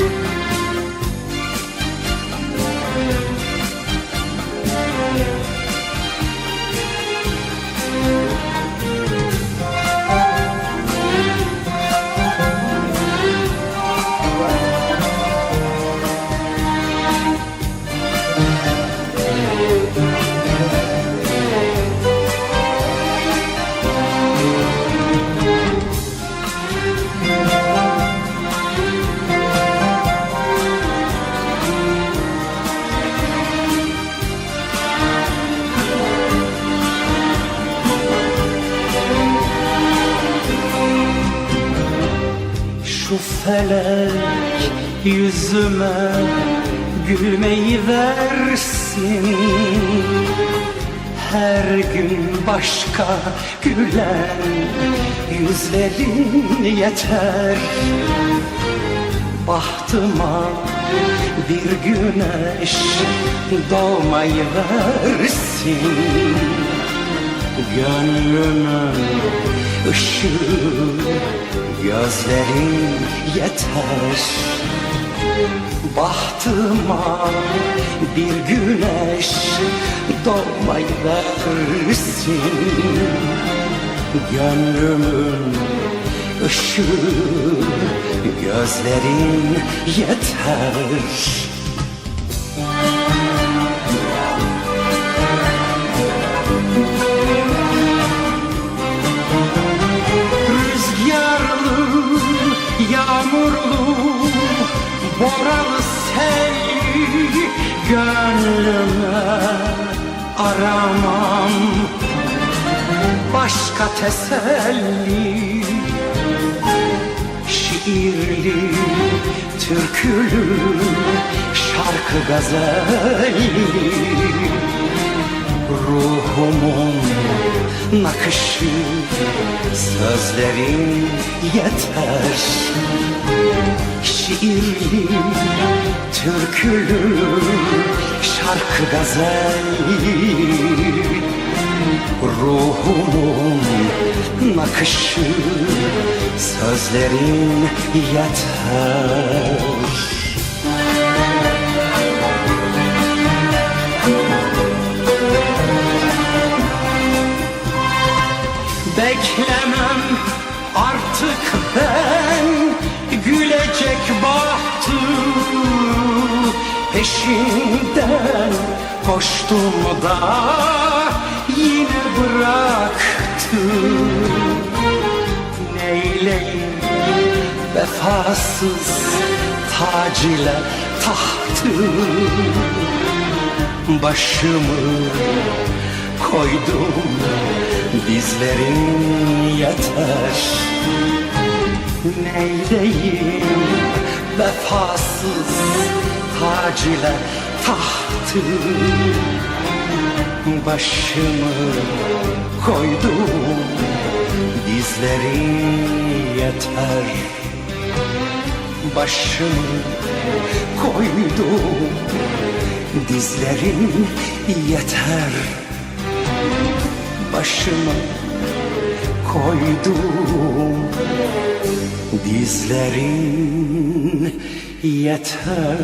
you. Felek yüzüme gülmeyi versin. Her gün başka gülen yüzlerin yeter. Bahtıma bir güneş doğmayı versin. Gönlümün ışığı gözlerin yeter. Bahtıma bir güneş doğmayı versin Gönlümün ışığı gözlerin yeter boralı selli Gönlüme aramam. Başka teselli Şiirli, türkülü, şarkı gazelli. Ruhumun nakışı Sözlerin yeter. Şiirli, türkülü Şarkı gazelli Ruhumun nakışı Sözlerin yeter Beklemem artık ben Gülecek bahtı Peşinden koştum da Yine bıraktı. Neyleyim vefasız Tac ile tahtı? Başımı koydum. Dizlerin yeter Neyleyim? Vefasız Tac tahtı. Başımı koydum. Dizlerin yeter. Başımı koydum. Dizlerin yeter Başımı koydum. Dizlerin yeter